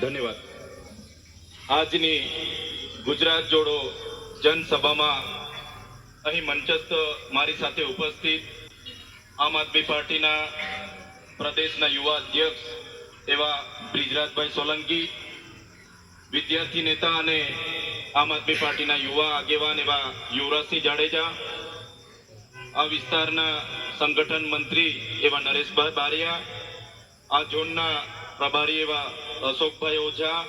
ધન્યવાદ. આજની ગુજરાત જોડો જનસભામાં અહીં મંચસ્થ મારી સાથે ઉપસ્થિત આમ આદમી પાર્ટીના પ્રદેશના યુવા અધ્યક્ષ એવા બ્રિજરાજભાઈ સોલંકી, વિદ્યાર્થી નેતા અને આમ આદમી પાર્ટીના યુવા આગેવાન એવા યુવરાજસિંહ જાડેજા આ વિસ્તારના સંગઠન મંત્રી એવા નરેશભાઈ બારિયા, આ ઝોનના પ્રભારી એવા અશોકભાઈ ઓઝા,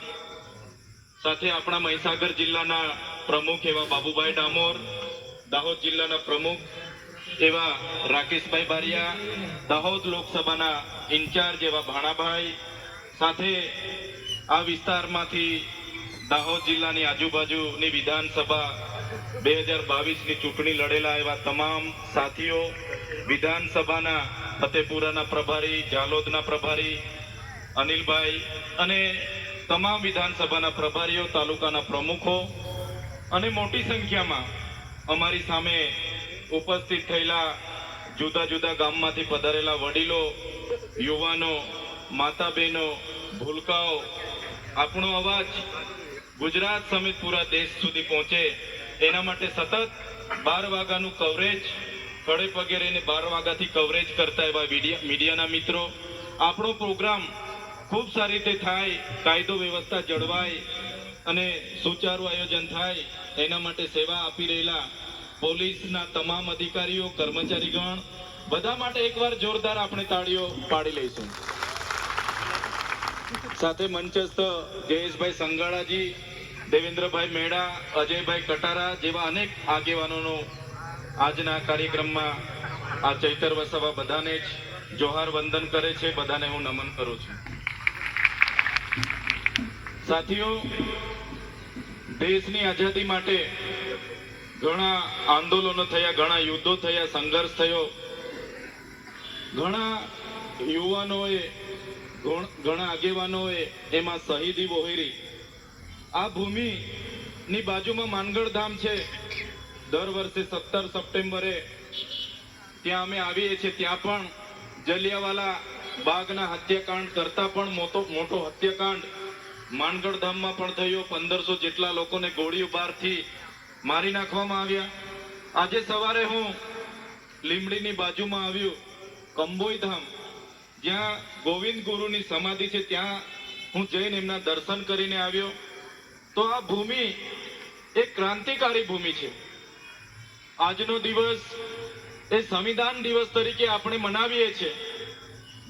સાથે આપણા મહીસાગર જિલ્લાના પ્રમુખ એવા બાબુભાઈ ડામોર, દાહોદ જિલ્લાના પ્રમુખ એવા રાકેશભાઈ બારિયા, દાહોદ લોકસભાના ઇન્ચાર્જ એવા ભાણાભાઈ, સાથે આ વિસ્તારમાંથી દાહોદ જિલ્લાની આજુબાજુની વિધાનસભા બે હજાર બાવીસની ચૂંટણી લડેલા એવા તમામ સાથીઓ, વિધાનસભાના ફતેપુરાના પ્રભારી, જાલોદના પ્રભારી, અનિલભાઈ અને તમામ વિધાનસભાના પ્રભારીઓ, તાલુકાના પ્રમુખો અને મોટી સંખ્યામાં અમારી સામે ઉપસ્થિત થયેલા જુદા જુદા ગામમાંથી પધારેલા વડીલો, યુવાનો માતા બહેનો ભૂલકાઓ, આપણો અવાજ ગુજરાત સમેત પૂરા દેશ સુધી પહોંચે એના માટે સતત બાર વાગ્યાનું કવરેજ કડે પગે બાર વાગ્યાથી કવરેજ કરતા એવા મીડિયા મીડિયાના મિત્રો. આપણો પ્રોગ્રામ ખૂબ સારી રીતે થાય, કાયદો વ્યવસ્થા જળવાય અને સુચારું આયોજન થાય, એના માટે સેવા આપી રહેલા પોલીસના તમામ અધિકારીઓ, કર્મચારીગણ, બધા માટે એકવાર જોરદાર આપણે તાળીઓ પાડી લઈશું. સાથે મંચસ્થ જયેશભાઈ સંગાળાજી દેવેન્દ્રભાઈ મેડા, અજયભાઈ કટારા જેવા અનેક આગેવાનોનો આજના કાર્યક્રમમાં આ ચૈતર વસાવા બધાને જ જોહાર વંદન કરે છે. બધાને હું નમન કરું છું. સાથીઓ, દેશની આઝાદી માટે ઘણા આંદોલનો થયા, ઘણા યુદ્ધો થયા, સંઘર્ષ થયો. ઘણા યુવાનોએ, ઘણા આગેવાનોએ એમાં શહીદી વહોરી. આ ભૂમિની બાજુમાં માનગઢ ધામ છે. દર વર્ષે સત્તર સપ્ટેમ્બરે ત્યાં અમે આવીએ છીએ. ત્યાં પણ જલિયાવાલા બાગના હત્યાકાંડ કરતા પણ મોટો મોટો હત્યાકાંડ માનગઢ ધામમાં પણ થયો. પંદરસો જેટલા લોકોને ગોળીઓ બહારથી મારી નાખવામાં આવ્યા. આજે સવારે હું લીમડીની બાજુમાં આવ્યું. કંબોઈ ધામ. જ્યાં ગોવિંદ ગુરુની સમાધિ છે, ત્યાં હું જઈને એમના દર્શન કરીને આવ્યો. તો આ ભૂમિ એક ક્રાંતિકારી ભૂમિ છે. આજનો દિવસ એ સંવિધાન દિવસ તરીકે આપણે મનાવીએ છીએ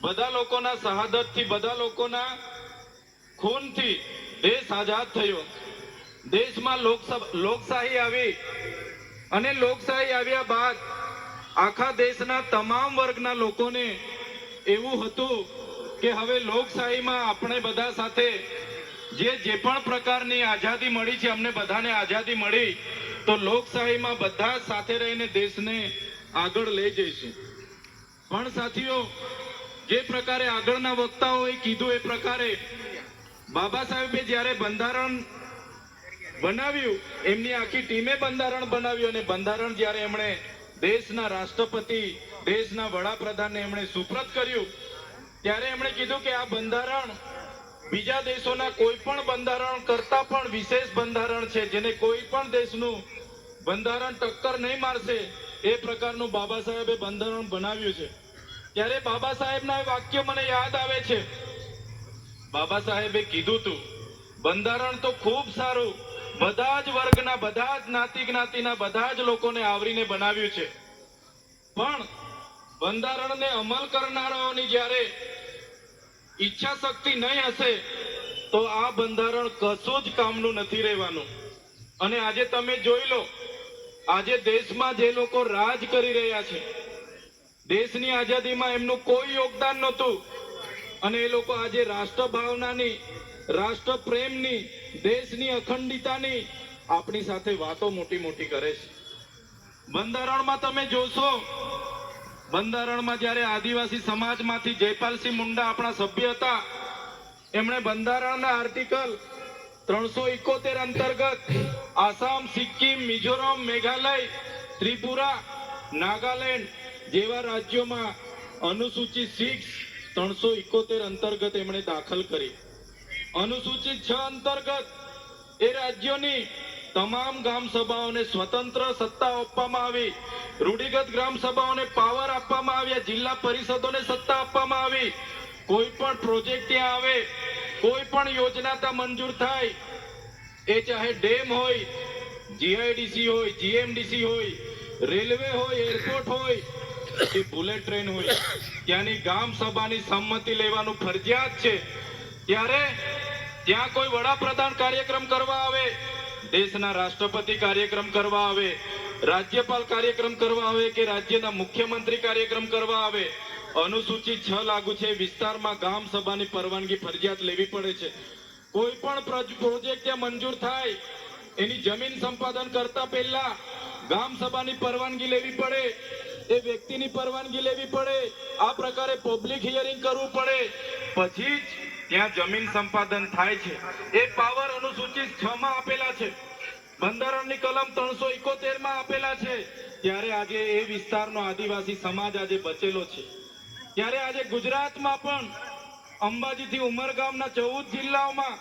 બધા લોકોના શહાદતથી, બધા લોકોના ખૂનથી દેશ આઝાદ થયો. દેશમાં લોકશાહી આવી અને લોકશાહી આવ્યા બાદ આખા દેશના તમામ વર્ગના લોકોને એવું હતું કે હવે લોકશાહીમાં આપણે બધા સાથે જે જે પણ પ્રકારની આઝાદી મળી છે, અમને બધાને આઝાદી મળી, તો લોકશાહીમાં બધા સાથે રહીને દેશને આગળ લઈ જઈશું. પણ સાથીઓ, જે પ્રકારે આગળના વક્તાઓએ કીધું એ પ્રકારે, બાબા સાહેબે જ્યારે બંધારણ બનાવ્યું, એમની આખી ટીમે બંધારણ બનાવ્યું અને બંધારણ જ્યારે એમણે દેશના રાષ્ટ્રપતિ, દેશના વડાપ્રધાનને એમણે સુપ્રત કર્યું, ત્યારે એમણે કીધું કે આ બંધારણ બીજા દેશોના કોઈ પણ બંધારણ કરતા પણ વિશેષ બંધારણ છે, જેને કોઈ પણ દેશનું બંધારણ ટક્કર નહીં મારશે, એ પ્રકારનું બાબા સાહેબે બંધારણ બનાવ્યું છે. ત્યારે બાબા સાહેબના વાક્ય મને યાદ આવે છે. બાબા સાહેબે કીધું તું, બંધારણ તો ખૂબ સારું, બધા જ વર્ગના, બધા જ જ્ઞાતિ જ્ઞાતિના, બધા જ લોકોને આવરીને બનાવ્યું છે. પણ બંધારણને અમલ કરનારાઓની જ્યારે ઈચ્છા શક્તિ નહીં હશે, તો આ બંધારણ કશું જ કામનું નથી રહેવાનું. અને આજે તમે જોઈ લો, આજે દેશમાં જે લોકો રાજ કરી રહ્યા છે, દેશની આઝાદીમાં એમનું કોઈ યોગદાન નહોતું. અને એ લોકો આજે રાષ્ટ્ર ભાવનાની રાષ્ટ્ર પ્રેમની દેશની અખંડિતાની આપણી સાથે વાતો મોટી મોટી કરે છે. બંધારણમાં તમે જોશો બંધારણમાં જ્યારે આદિવાસી સમાજમાંથી જયપાલસિંહ મુંડા આપણા સભ્ય હતા, એમણે બંધારણના આર્ટિકલ ત્રણસો ઇકોતેર અંતર્ગત આસામ, સિક્કિમ, મિઝોરમ, મેઘાલય, ત્રિપુરા, નાગાલેન્ડ જેવા રાજ્યોમાં અનુસૂચિત સિક્સ ત્રણસો ઇકોતેર અંતર્ગત એમણે દાખલ કરી. અનુસૂચિત છ અંતર્ગત એ રાજ્યોની તમામ ગામ સભાઓને સ્વતંત્ર સત્તા આપવામાં આવી. રૂઢિગત ગ્રામ સભાઓને પાવર આપવામાં આવ્યા, જિલ્લા પરિષદોને સત્તા આપવામાં આવી. કોઈ પણ પ્રોજેક્ટ ત્યાં આવે, કોઈ પણ યોજના ત્યાં મંજૂર થાય, એ ચાહે ડેમ હોય, જીઆઈડીસી હોય, જીએમડીસી હોય, રેલવે હોય, એરપોર્ટ હોય, કે બુલેટ ટ્રેન હોય, ત્યાંની ગામ સભાની સંમતિ લેવાનું ફરજિયાત છે. ત્યારે ત્યાં કોઈ વડાપ્રધાન કાર્યક્રમ કરવા આવે, દેશના રાષ્ટ્રપતિ કાર્યક્રમ કરવા આવે રાજ્યપાલ કાર્યક્રમ કરવા આવે કે રાજ્યના મુખ્યમંત્રી કાર્યક્રમ કરવા આવે, અનુસૂચિત છ લાગુ છે. વિસ્તારમાં ગામ સભાની પરવાનગી ફરજિયાત લેવી પડે છે. કોઈ પણ પ્રોજેક્ટ ત્યાં મંજૂર થાય, એની જમીન સંપાદન કરતા પહેલા ગામ સભાની પરવાનગી લેવી પડે, એ વ્યક્તિની પરવાનગી લેવી પડે, આ પ્રકારે પબ્લિક હિયરિંગ કરવું પડે. પછી જ ત્યાં જમીન સંપાદન થાય છે. એ પાવર અનુસૂચિત છ માં આપેલા છે. બંધારણની કલમ ત્રણસો ઇકોતેરમાં આપેલા છે. ત્યારે આજે એ વિસ્તારનો આદિવાસી સમાજ આજે બચેલો છે. ત્યારે આજે ગુજરાતમાં પણ અંબાજીથી ઉમરગામના ચૌદ જિલ્લાઓમાં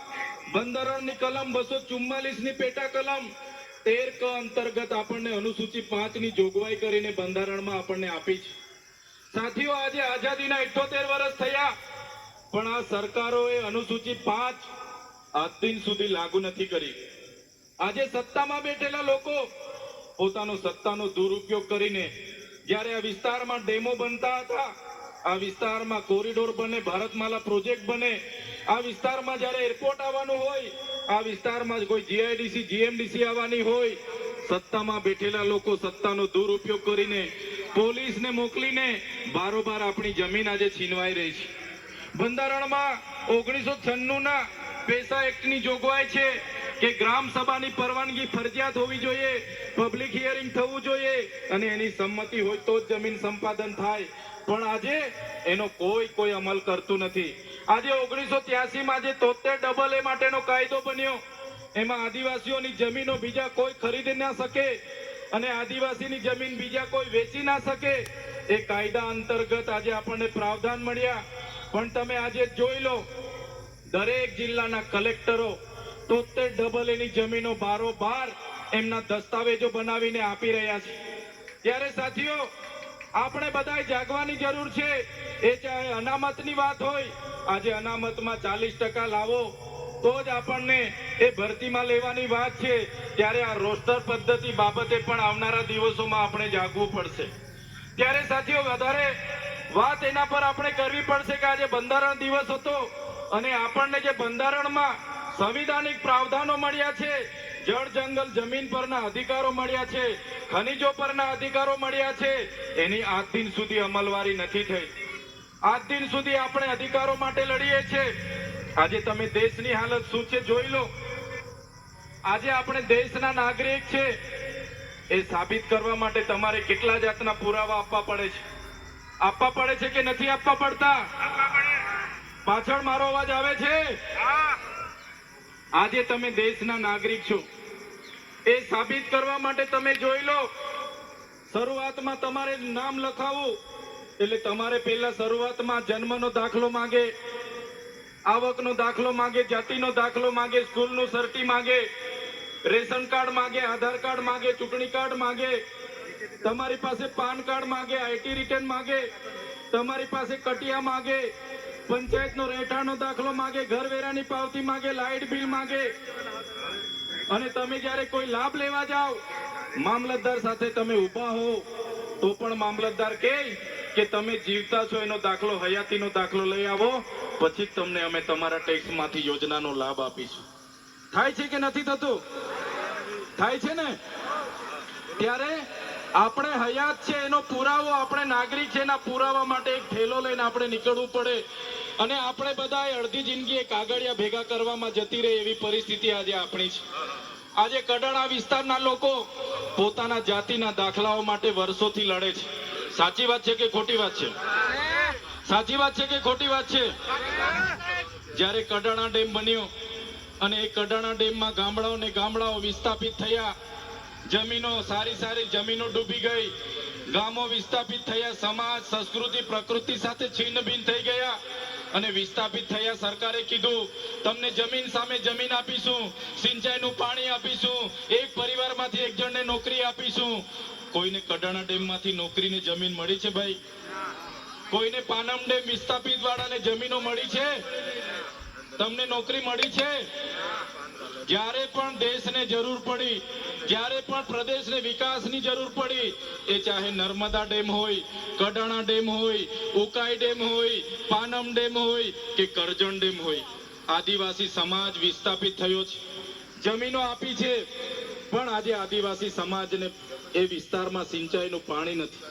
બંધારણની કલમ બસો ચુમ્માલીસની પેટા કલમ તેર ક અંતર્ગત આપણને અનુસૂચિ પાંચની જોગવાઈ કરીને બંધારણમાં આપણને આપી છે. સાથીઓ, આજે આઝાદીના ઇઠોતેર વર્ષ થયા, પણ આ સરકારોએ અનુસૂચિ પાંચ આજ દિન સુધી લાગુ નથી કરી. આજે સત્તામાં બેઠેલા લોકો પોતાનો સત્તાનો દુરુપયોગ કરીને જ્યારે આ વિસ્તારમાં ડેમો બનતા હતા, આ વિસ્તારમાં કોરિડોર બને, ભારતમાલા પ્રોજેક્ટ બને, આ વિસ્તારમાં જ્યારે એરપોર્ટ આવવાનું હોય, આ વિસ્તારમાં કોઈ જીઆઈડીસી, જીએમડીસી આવવાની હોય, સત્તામાં બેઠેલા લોકો સત્તાનો દુરુપયોગ કરીને પોલીસને મોકલીને બારોબાર આપણી જમીન આજે છીનવાઈ રહી છે. બંધારણમાં ઓગણીસો છન્નુંના પેસા એક્ટની જોગવાઈ છે. કે ગ્રામ સભાની પરવાનગી ફરજિયાત હોવી જોઈએ પબ્લિક હિયરિંગ થવું જોઈએ અને એની સંમતિ હોય તો જ જમીન સંપાદન થાય. પણ આજે એનો કોઈ કોઈ અમલ કરતું નથી. આજે ઓગણીસો ત્યાસી માં જે તોતેર ડબલ એ માટેનો કાયદો બન્યો. એમાં આદિવાસીઓની જમીનો બીજા કોઈ ખરીદી ના શકે અને આદિવાસીની જમીન બીજા કોઈ વેચી ના શકે. એ કાયદા અંતર્ગત આજે આપણને પ્રાવધાન મળ્યા. પણ તમે આજે જોઈ લો, દરેક જિલ્લાના કલેક્ટરો તોતેર ડબલ એની જમીનો બારોબાર એમના દસ્તાવેજો બનાવીને આપી રહ્યા છે. ત્યારે સાથીઓ, આપણે બધાએ જાગવાની જરૂર છે. એ ચાહે અનામતની વાત હોય, આજે અનામતમાં ચાલીસ ટકા લાવો, તો જ આપણને એ ભરતીમાં લેવાની વાત છે. ત્યારે આ રોસ્ટર પદ્ધતિ બાબતે પણ આવનારા દિવસોમાં આપણે જાગવું પડશે. ત્યારે સાથીઓ, વધારે વાત એના પર આપણે કરવી પડશે કે આજે બંધારણ દિવસ હતો અને આપણને જે બંધારણમાં સંવિધાનિક પ્રાવધાનો મળ્યા છે. જળ, જંગલ, જમીન પરના અધિકારો મળ્યા છે. ખનિજો પરના અધિકારો મળ્યા છે. એની આજ દિન સુધી અમલવારી નથી થઈ. આજ દિન સુધી આપણે અધિકારો માટે લડીએ છીએ. આજે તમે દેશની હાલત શું છે જોઈ લો. આજે આપણે દેશના નાગરિક છે. એ સાબિત કરવા માટે તમારે કેટલા જાતના પુરાવા આપવા પડે છે? આપવા પડે છે કે નથી આપવા પડતા? પાછળ મારો અવાજ આવે છે? આજે તમે દેશના નાગરિક છો. એ સાબિત કરવા માટે તમે જોઈ લો, શરૂઆતમાં તમારે નામ લખાવવું એટલે તમારે પહેલા શરૂઆતમાં જન્મનો દાખલો માંગે, આવકનો દાખલો માંગે, જાતિનો દાખલો માંગે, સ્કૂલનું સર્ટી માંગે, રેશન કાર્ડ માંગે, આધાર કાર્ડ માંગે, ચૂંટણી કાર્ડ માંગે, તમારી પાસે પાન કાર્ડ માંગે, આઈટી રિટર્ન માંગે, તમારી પાસે કટિયા માંગે પંચાયતનો રહેઠાણનો દાખલો માંગે ઘર વેરાની પાવતી માંગે, લાઇટ બિલ માંગે. અને તમે જ્યારે કોઈ લાભ લેવા જાઓ, મામલતદાર સાથે તમે ઊભા હો, તો પણ મામલતદાર કહે કે તમે જીવતા છો, એનો દાખલો હયાતીનો દાખલો લઈ આવો, પછી તમને અમે તમારા ટેક્સમાંથી યોજનાનો લાભ આપીશું. થાય છે કે નથી થતું? થાય છે ને? ત્યારે આપણે હયાત છે, એનો પુરાવો આપણે નાગરિક છે, એના પુરાવા માટે એક ઠેલો લઈને આપણે નીકળવું પડે. અને આપણે બધા અડધી જિંદગી એ કાગળિયા ભેગા કરવામાં જતી રહે એવી પરિસ્થિતિ આજે આપણી છે. આજે કડાણા વિસ્તારના લોકો પોતાના જાતિના દાખલાઓ માટે વર્ષોથી લડે છે. સાચી વાત છે કે ખોટી વાત છે? સાચી વાત છે કે ખોટી વાત છે? જ્યારે કડાણા ડેમ બન્યો અને એ કડાણા ડેમમાં ગામડાઓ ને ગામડાઓ વિસ્થાપિત થયા જમીનો, સારી સારી જમીનો ડૂબી ગઈ. ગામો વિસ્થાપિત થયા, સમાજ, સંસ્કૃતિ, પ્રકૃતિ સાથે છિન્નભિન થઈ ગયા. અને વિસ્થાપિત થયા સરકારે કીધું, તમને જમીન સામે જમીન આપીશું, સિંચાઈનું પાણી આપીશું, એક પરિવારમાંથી એક જણને નોકરી આપીશું. કોઈને કડાણા ડેમમાંથી નોકરીને જમીન મળી છે ભાઈ? કોઈને પાનમ ડેમ વિસ્થાપિત વાળાને જમીનો મળી છે? તમને નોકરી મળી છે? જ્યારે પણ દેશને જરૂર પડી, જ્યારે પણ પ્રદેશને વિકાસની જરૂર પડી, એ ચાહે નર્મદા ડેમ હોય, કડાણા ડેમ હોય, ઉકાઈ ડેમ હોય, પાનમ ડેમ હોય કે કરજણ ડેમ હોય, આદિવાસી સમાજ વિસ્થાપિત થયો છે. જમીનો આપી છે, પણ આજે આદિવાસી સમાજને એ વિસ્તારમાં સિંચાઈનું પાણી નથી.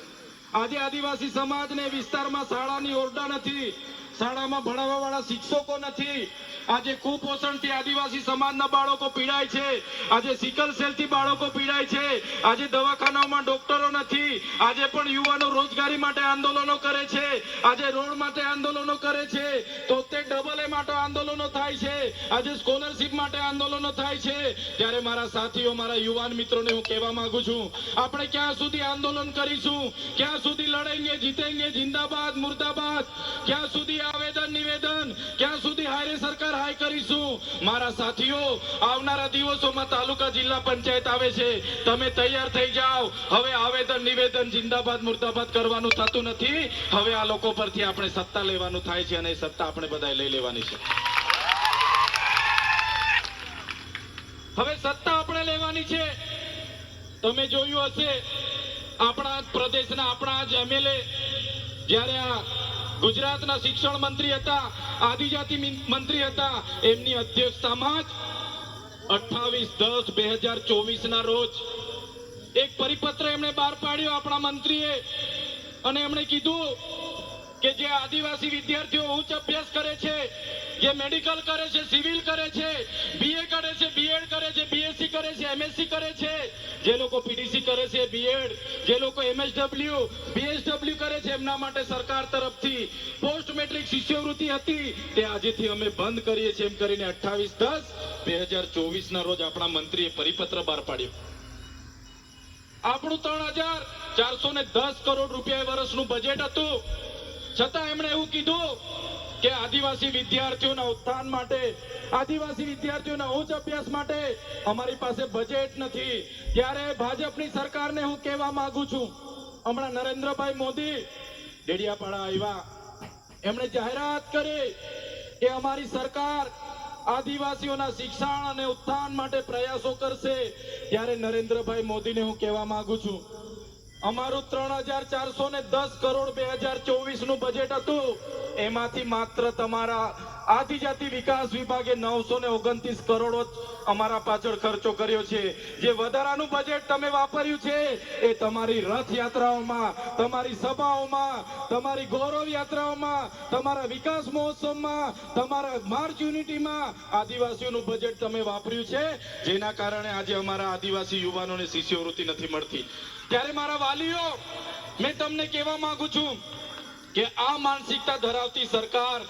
આજે આદિવાસી સમાજને વિસ્તારમાં શાળાની ઓરડા નથી, શાળામાં ભણાવવા વાળા શિક્ષકો નથી આજે કુપોષણથી આદિવાસી સમાજના બાળકો પીડાય છે. આજે સિકલ સેલથી બાળકો પીડાય છે. આજે દવાખાનાઓમાં ડોક્ટરો નથી. આજે પણ યુવાનો રોજગારી માટે આંદોલનો કરે છે. આજે રોડ માટે આંદોલનો કરે છે. તોતેર ડબલ એ માટે આંદોલનો થાય છે. આજે સ્કોલરશિપ માટે આંદોલનો થાય છે. ત્યારે મારા સાથીઓ, મારા યુવાન મિત્રોને હું કહેવા માંગુ છું, આપણે ક્યાં સુધી આંદોલન કરીશું? ક્યાં સુધી લડેંગે, જીતેંગે, જિંદાબાદ, મુર્દાબાદ? ક્યાં સુધી આવેદન, નિવેદન? ક્યાં સુધી હારે સરકાર હાય કરીશું. મારા સાથીઓ, આવનારા દિવસોમાં તાલુકા જિલ્લા પંચાયત આવે છે. તમે તૈયાર થઈ જાઓ. હવે આવેદન, નિવેદન જિંદાબાદ, મુર્દાબાદ કરવાનું થતું નથી. હવે આ લોકો પરથી આપણે સત્તા લેવાનું થાય છે અને સત્તા આપણે બધાએ લઈ લેવાની છે. હવે સત્તા આપણે લેવાની છે. તમે જોયું હશે, આપણા પ્રદેશના આપણા જ એમએલએ જ્યારે આ ગુજરાતના શિક્ષણ મંત્રી હતા આદિજાતિ મંત્રી હતા. એમની અધ્યક્ષતામાં જ અઠાવીસ દસ બે હજાર ચોવીસ ના રોજ એક પરિપત્ર એમણે બહાર પાડ્યો આપણા મંત્રીએ. અને એમણે કીધું કે જે આદિવાસી વિદ્યાર્થીઓ ઉચ્ચ અભ્યાસ કરે છે, જે મેડિકલ કરે છે, સિવિલ કરે છે બીએ કરે છે બીએડ કરે છે બીએસસી કરે છે એમએસસી કરે છે, જે લોકો પીડીસી છે બીએડ જે લોકો એમએસડબલ્યુ બીએસડબલ્યુ કરે છે એમના માટે સરકાર તરફથી. પોસ્ટ મેટ્રિક શિષ્યવૃત્તિ હતી. તે આજેથી અમે બંધ કરીએ છીએ એમ કરીને અઠ્ઠાવીસ દસ બે હજાર ચોવીસ ના રોજ આપણા મંત્રીએ પરિપત્ર બહાર પાડ્યો. આપણું ત્રણ હજાર ચારસો ને દસ કરોડ રૂપિયા વર્ષનું બજેટ હતું. છતાં એમણે એવું કીધું કે આદિવાસી વિદ્યાર્થીઓના ઉત્થાન માટે, આદિવાસી વિદ્યાર્થીઓના ઉચ્ચ અભ્યાસ માટે અમારી પાસે બજેટ નથી. ત્યારે ભાજપની સરકારને હું કહેવા માંગુ છું. હમણાં નરેન્દ્રભાઈ મોદી ડેડિયાપાડા આવ્યા. એમણે જાહેરાત કરી કે અમારી સરકાર આદિવાસીઓના શિક્ષણ અને ઉત્થાન માટે પ્રયાસો કરશે. ત્યારે નરેન્દ્રભાઈ મોદીને હું કહેવા માંગુ છું. અમારું ત્રણ હજાર ચારસો ને દસ કરોડ બે હજાર ચોવીસનું બજેટ હતું. એમાંથી માત્ર તમારા આદિજાતિ વિકાસ વિભાગે નવસો ને ઓગણત્રીસ કરોડો અમારા પાછળ ખર્ચો કર્યો છે. જે વધારાનું બજેટ તમે વાપર્યું છે, એ તમારી રથયાત્રાઓમાં, તમારી સભાઓમાં, તમારી ગૌરવ યાત્રાઓમાં, તમારા વિકાસ મહોત્સવમાં, તમારા માર્ચ યુનિટીમાં આદિવાસીઓનું બજેટ તમે વાપર્યું છે. જેના કારણે આજે અમારા આદિવાસી યુવાનોને શિષ્યવૃત્તિ નથી મળતી. ત્યારે મારા વાલીઓ, મેં તમને કહેવા માંગુ છું કે આ માનસિકતા ધરાવતી સરકાર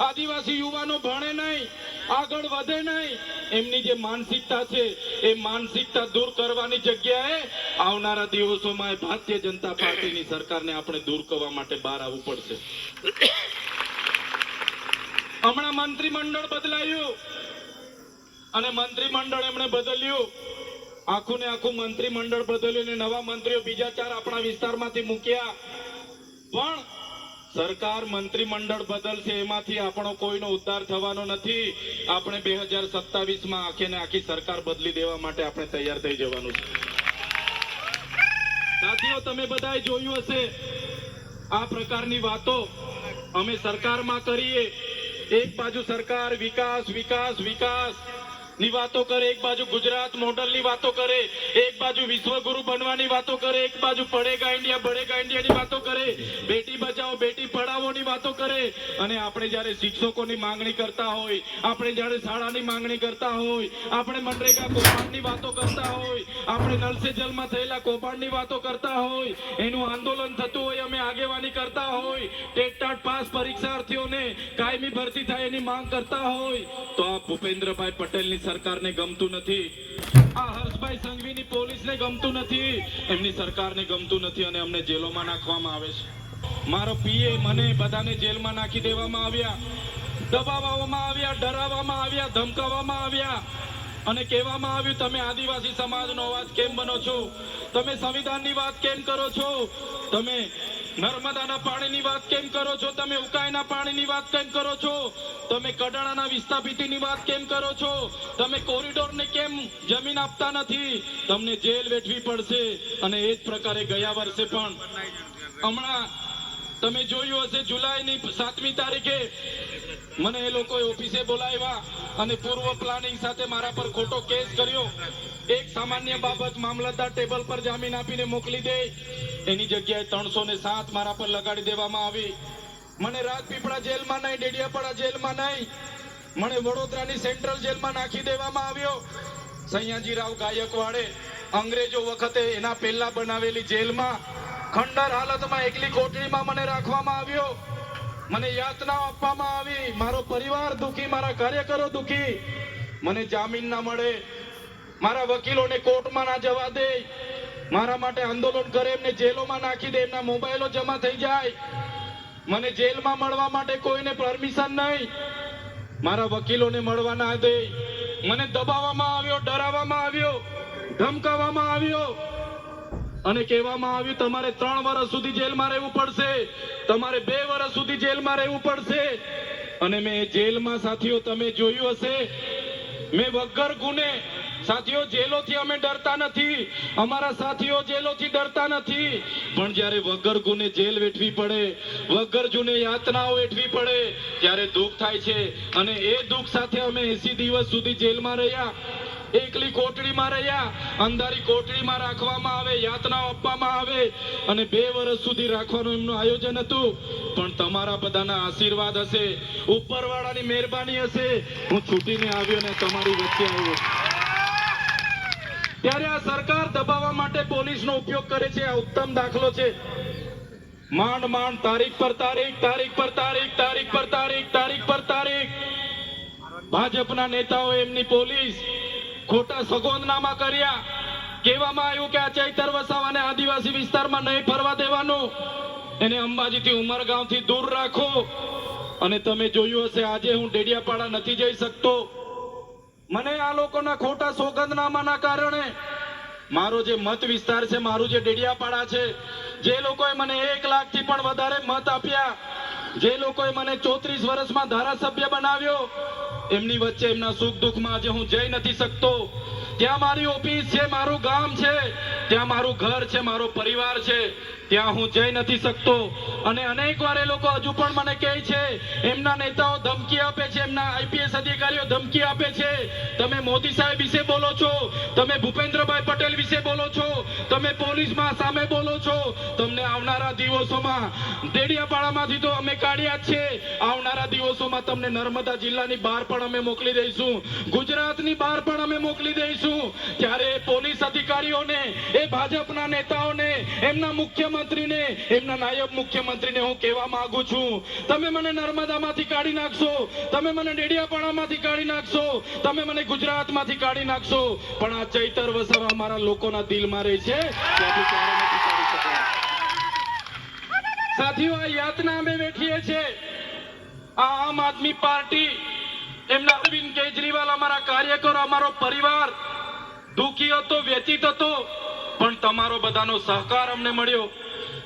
આદિવાસી યુવાનો ભણે નહીં, આગળ વધે નહીં. એમની જે માનસિકતા છે, એ માનસિકતા દૂર કરવાની જગ્યાએ આવનારા દિવસોમાં ભારતીય જનતા પાર્ટીની સરકારને આપણે દૂર કરવા માટે બહાર આવવું પડશે. હમણાં મંત્રીમંડળ બદલાયું. અને મંત્રીમંડળ એમણે બદલ્યું. આખું ને આખું મંત્રીમંડળ બદલ્યું ને નવા મંત્રીઓ બીજા ચાર આપણા વિસ્તારમાંથી મૂક્યા. પણ સરકાર મંત્રીમંડળ બદલશે એમાંથી આપણો કોઈનો ઉદ્ધાર થવાનો નથી. આપણે બે હજાર સત્તાવીસમાં આખે ને આખી સરકાર બદલી દેવા માટે આપણે તૈયાર થઈ જવાનું છે. સાથીઓ, તમે બધાએ જોયું હશે, આ પ્રકારની વાતો અમે સરકારમાં કરીએ. એક બાજુ સરકાર વિકાસ વિકાસ વિકાસ. ની વાતો કરે, એક બાજુ ગુજરાત મોડલની વાતો કરે, એક બાજુ વિશ્વગુરુ બનવાની વાતો કરે, એક બાજુ પડેગા ઇન્ડિયા બળેગા ઇન્ડિયાની વાતો કરે, બેટી બચાવો, બેટી પઢાવોની વાતો કરે. અને આપણે જ્યારે શિક્ષકોની માંગણી કરતા હોય, આપણે જ્યારે શાળાની માંગણી કરતા હોય, આપણે મનરેગા કૌભાંડની વાતો કરતા હોય, આપણે નલ સે જલમાં થયેલા કૌભાંડની વાતો કરતા હોય, એનું આંદોલન થતું હોય, અમે આગેવાની કરતા હોય ટેટ પાસ પરીક્ષાર્થીઓને કાયમી ભરતી થાય એની માંગ કરતા હોય, તો આ ભૂપેન્દ્રભાઈ પટેલની સરકારને ગમતું નથી. આ હર્ષભાઈ સંઘવીની પોલીસને ગમતું નથી. એમની સરકારને ગમતું નથી અને અમને જેલોમાં નાખવામાં આવે છે. મારો પીએ મને બધાને જેલમાં નાખી દેવામાં આવ્યા. દબાવવામાં આવ્યા, ડરાવવામાં આવ્યા, ધમકાવવામાં આવ્યા. અને કહેવામાં આવ્યું, તમે આદિવાસી સમાજનો અવાજ કેમ બનો છો? તમે સંવિધાનની વાત કેમ કરો છો? તમે નર્મદાના પાણીની વાત કેમ કરો છો? તમે ઉકાઈના પાણીની વાત કેમ કરો છો? તમે કડાણાના વિસ્થાપિતની વાત કેમ કરો છો? તમે કોરિડોરને કેમ જમીન આપતા નથી? તમને જેલ વેઠવી પડશે અને એ જ પ્રકારે ગયા વર્ષે પણ. હમણાં તમે જોયું હશે જુલાઈની સાતમી તારીખે મને એ લોકોએ ઓફિસે બોલાવ્યા અને પૂર્વ પ્લાનિંગ સાથે મારા પર ખોટો કેસ કર્યો. એક સામાન્ય બાબત મામલતદાર ટેબલ પર જામીન આપીને મોકલી દે. એની જગ્યાએ ત્રણસો ને સાત મારા પર લગાડી દેવામાં આવી. મને રાજપીપળા જેલમાં નહીં, ડેડિયાપાડા જેલમાં નહીં. મને વડોદરાની સેન્ટ્રલ જેલમાં નાખી દેવામાં આવ્યો. સૈયાજીરાવ ગાયકવાડે અંગ્રેજો વખતે એના પહેલા બનાવેલી જેલમાં ખંડર હાલતમાં એકલી કોટડીમાં મને રાખવામાં આવ્યો. મને યાતનાઓ આપવામાં આવી. મારો પરિવાર દુખી, મારા કાર્યકરો દુખી. મને જામીન ના મળે. મારા વકીલોને કોર્ટમાં ના જવા દે. મારા માટે આંદોલન કરે, એમને જેલોમાં નાખી દે, એમના મોબાઈલો જમા થઈ જાય. મને જેલમાં મળવા માટે કોઈને પરમિશન નહીં. મારા વકીલોને મળવા ના દે. મને દબાવવામાં આવ્યો, ડરાવવામાં આવ્યો, ધમકાવવામાં આવ્યો. અને કહેવામાં આવ્યું, તમારે ત્રણ વર્ષ સુધી જેલમાં રહેવું પડશે. તમારે બે વર્ષ સુધી જેલમાં રહેવું પડશે. અને મેં જેલમાં સાથીઓ, તમે જોયું હશે. મેં વગર ગુને સાથીઓ, જેલોથી અમે ડરતા નથી. અમારા સાથીઓ જેલોથી ડરતા નથી. પણ જ્યારે વગર ગુને જેલ વેઠવી પડે વગર જુને યાતનાઓ વેઠવી પડે, ત્યારે દુઃખ થાય છે. અને એ દુઃખ સાથે અમે એસી દિવસ સુધી જેલમાં રહ્યા, એકલી કોટડીમાં રહ્યા, અંધારી કોટડીમાં રાખવામાં આવે, યાતનાઓ આપવામાં આવે, અને બે વર્ષ સુધી રાખવાનું એમનું આયોજન હતું. પણ તમારા બધાના આશીર્વાદ હશે, ઉપરવાળાની મહેરબાની હશે. હું છૂટીને આવ્યો ને તમારી વચ્ચે આવ્યો. ત્યારે આ સરકાર દબાવવા માટે પોલીસનો ઉપયોગ કરે છે, આ ઉત્તમ દાખલો છે. માંડ માંડ, તારીખ પર તારીખ તારીખ પર તારીખ તારીખ પર તારીખ તારીખ પર તારીખ. ભાજપના નેતાઓ એમની પોલીસ ખોટા સગોંદનામા કર્યા. કહેવામાં આવ્યું કે આ ચૈતર વસાવાને આદિવાસી વિસ્તારમાં નહીં ફરવા દેવાનું. એને અંબાજીથી ઉમરગાંવથી દૂર રાખો. અને તમે જોયું હશે, આજે હું ડેડિયાપાડા નથી જઈ શકતો. મને આ લોકોના ખોટા સોગંદનામાના કારણે મારો જે મત વિસ્તાર છે, મારું જે ડેડિયાપાડા છે, જે લોકોએ મને એક લાખથી પણ વધારે મત આપ્યા, જે લોકોએ મને ચોત્રીસ વર્ષમાં ધારાસભ્ય બનાવ્યો, એમની વચ્ચે એમના સુખ દુઃખમાં આજે હું જઈ નથી શકતો. ત્યાં મારી ઓફિસ છે, મારું ગામ છે, ત્યાં મારું ઘર છે, મારો પરિવાર છે. ત્યાં હું જઈ નથી શકતો. અને અનેક વાર એ લોકો હજુ પણ મને કહે છે, એમના નેતાઓ ધમકી આપે છે, એમના આઈપીએસ અધિકારીઓ ધમકી આપે છે. તમે મોદી સાહેબ વિશે બોલો છો, તમે ભૂપેન્દ્રભાઈ પટેલ વિશે બોલો છો, તમે પોલીસમાં સામે બોલો છો. તમને આવનારા દિવસોમાં દેડિયાપાડામાંથી તો અમે કાઢ્યા જ છે. આવનારા દિવસોમાં તમને નર્મદા જિલ્લાની બહાર પણ અમે મોકલી દઈશું. ગુજરાતની બહાર પણ અમે મોકલી દઈશું. ત્યારે પોલીસ અધિકારીઓને, એ ભાજપના નેતાઓને, એમના મુખ્યમંત્રીને, એમના નાયબ મુખ્યમંત્રીને હું કહેવા માંગુ છું. તમે મને નર્મદામાંથી કાઢી નાખશો, તમે મને ડેડિયાપાડામાંથી કાઢી નાખશો, તમે મને ગુજરાતમાંથી કાઢી નાખશો. પણ આ ચૈતર વસાવા અમારા લોકોના દિલમાં રહે છે. સાથીઓ, આ યાતના અમે વેઠીએ છીએ. આ આમ આદમી પાર્ટી, એમના અરવિંદ કેજરીવાલ અમારા કાર્યકરો, અમારો પરિવાર, દુખી હતો વ્યતીત હતો, પણ તમારો બધાનો સહકાર અમને મળ્યો.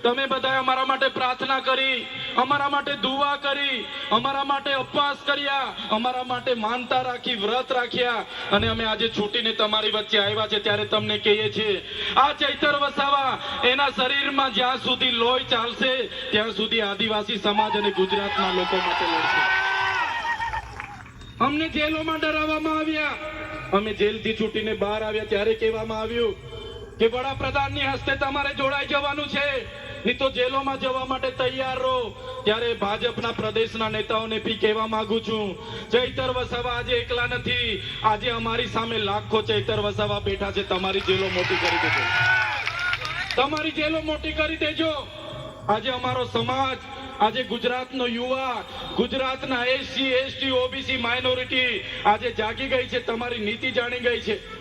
તમે બધાએ અમારા માટે પ્રાર્થના કરી, અમારા માટે દુવા કરી, અમારા માટે ઉપવાસ કર્યા, અમારા માટે માનતા રાખી, વ્રત રાખ્યા. અને અમે આજે છૂટીને તમારી વચ્ચે આવ્યા છે ત્યારે તમને કહીએ છીએ, આ ચૈતર વસાવા એના શરીરમાં જ્યાં સુધી લોહી ચાલશે, ત્યાં સુધી આદિવાસી સમાજ અને ગુજરાતના લોકો માટે લડશે. અમને જેલોમાં ડરાવવામાં આવ્યા. અમે જેલથી છૂટીને બહાર આવ્યા ત્યારે કહેવામાં આવ્યું કે વડાપ્રધાનની હસ્તે તમારે જોડાઈ જવાનું છે. નહીં તો જેલોમાં જવા માટે તૈયાર રહો. ત્યારે ભાજપના પ્રદેશના નેતાઓને બી કહેવા માંગુ છું. ચૈતર વસાવા આજે એકલા નથી. આજે અમારી સામે લાખો ચૈતર વસાવા બેઠા છે. તમારી જેલો મોટી કરી દેજો. તમારી જેલો મોટી કરી દેજો. આજે અમારો સમાજ, આજે ગુજરાતનો યુવા, ગુજરાતના એસસી, એસટી, ઓબીસી, માઇનોરિટી આજે જાગી ગઈ છે. તમારી નીતિ જાણી ગઈ છે.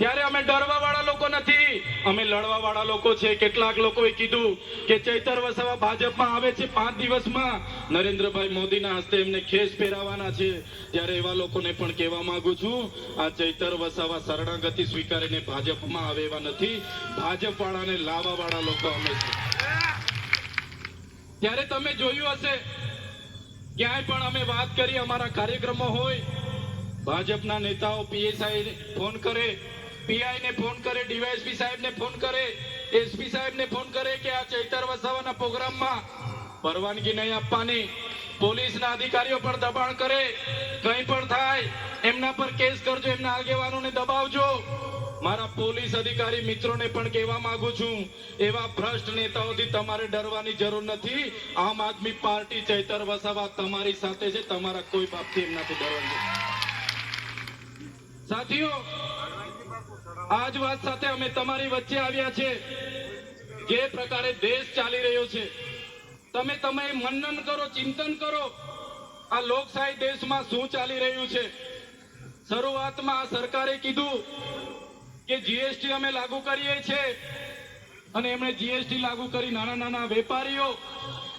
ત્યારે અમે ડરવા વાળા લોકો નથી. અમે લડવા વાળા લોકો છે. કેટલાક લોકોએ કીધું કે ચૈતર વસાવા ભાજપમાં આવે છે પાંચ દિવસમાં. નરેન્દ્રભાઈ મોદીના હસ્તે એમને ખેસ પહેરાવાના છે. ત્યારે એવા લોકોને પણ કહેવા માંગુ છું, આ ચૈતર વસાવા શરણાગતિ સ્વીકારીને ભાજપમાં આવે એવા નથી. ભાજપ વાળાને લાવવા વાળા લોકો અમે ત્યારે તમે જોયું હશે, ક્યાંય પણ અમે વાત કરી, અમારા કાર્યક્રમો હોય, ભાજપના નેતાઓ પીએસઆઈ ફોન કરે પીઆઈ ને ફોન કરે, ડીવાયએસપી સાહેબ ને ફોન કરે, એસપી સાહેબ ને ફોન કરે કે આ ચૈતર વસાવાના પ્રોગ્રામમાં પરવાનગી નહીં આપવાની. પોલીસના અધિકારીઓ પર દબાણ કરે. કંઈ પણ થાય, એમના પર કેસ કરજો, એમના આગેવાનોને દબાવજો. મારા પોલીસ અધિકારી મિત્રોને પણ કહેવા માંગુ છું, એવા ભ્રષ્ટ નેતાઓથી તમારે ડરવાની જરૂર નથી. આમ આદમી પાર્ટી ચૈતર વસાવા તમારી સાથે છે, તમારા કોઈ બાપથી એમનાથી ડરવાની સાથીઓ આજ વાત સાથે અમે તમારી વચ્ચે આવ્યા છે. જે પ્રકારે દેશ ચાલી રહ્યો છે. તમે તમે મનન કરો, ચિંતન કરો. આ લોકશાહી દેશમાં શું ચાલી રહ્યું છે? શરૂઆતમાં સરકારે કીધું કે જીએસટી અમે લાગુ કરીએ છીએ. અને એમણે જીએસટી લાગુ કરી નાના નાના વેપારીઓ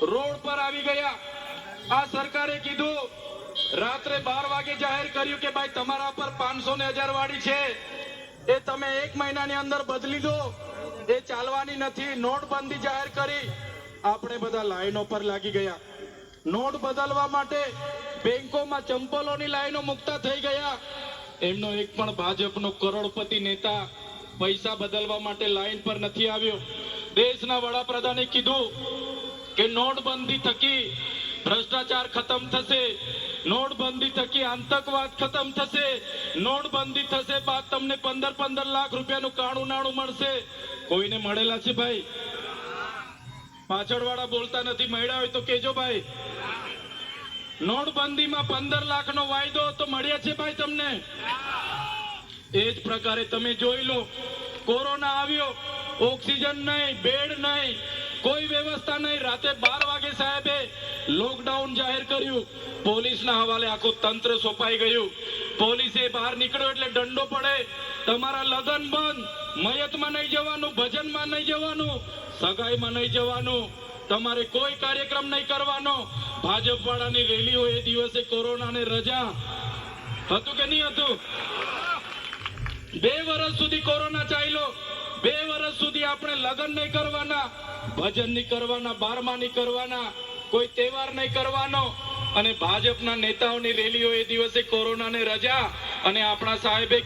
રોડ પર આવી ગયા. આ સરકારે કીધું, રાત્રે બાર વાગે જાહેર કર્યું કે ભાઈ તમારા પર પાંચસો ને હજાર વાળી છે. એ તમે એક મહિનાની અંદર બદલી દો. એ ચાલવાની નથી. નોટબંધી જાહેર કરી. આપણે બધા લાઈનો પર લાગી ગયા. નોટ બદલવા માટે બેંકોમાં ચંપલોની લાઈનો મુકતા થઈ ગયા. એમનો એક પણ ભાજપનો કરોડપતિ નેતા પૈસા બદલવા માટે લાઈન પર નથી આવ્યો. દેશના વડાપ્રધાને કીધું કે નોટબંધી થકી ભ્રષ્ટાચાર ખતમ થશે. નોટબંધી થકી આતંકવાદ ખતમ થશે. નોટબંધી થશે બાદ તમને પંદર પંદર લાખ રૂપિયાનું કાણું નાણું મળશે. કોઈને મળેલા છે ભાઈ? પાછળવાળા બોલતા નથી. મળ્યા હોય તો કેજો ભાઈ. નોટબંધીમાં પંદર લાખનો વાયદો તો મળ્યા છે ભાઈ તમને? એ જ પ્રકારે તમે જોઈ લો. કોરોના આવ્યો. ઓક્સિજન નહીં, બેડ નહીં. કોઈ વ્યવસ્થા નહીં. રાતે બાર વાગે સાહેબે લોકડાઉન જાહેર કર્યું. પોલીસના હવાલે આખું તંત્ર સોંપાઈ ગયું. પોલીસે બહાર નીકળ્યો એટલે દંડો પડે. તમારા લગન બંધ. મયતમાં નહીં જવાનું, ભજનમાં નહીં જવાનું, સગાઈમાં નહીં જવાનું. તમારે કોઈ કાર્યક્રમ નહીં કરવાનો. ભાજપ વાળાની રેલી હોય એ દિવસે કોરોનાને રજા. હતું કે નહીં હતું? બે વર્ષ સુધી કોરોના ચાલ્યો. બે વર્ષ સુધી આપણે લગ્ન નહીં કરવાના, ભજન નહીં કરવાના, બારમા નહીં કરવાના, કોઈ તહેવાર નહીં કરવાનો. અને ભાજપના નેતાઓની રેલીઓ એ દિવસે કોરોનાને રજા અને આપણા સાહેબે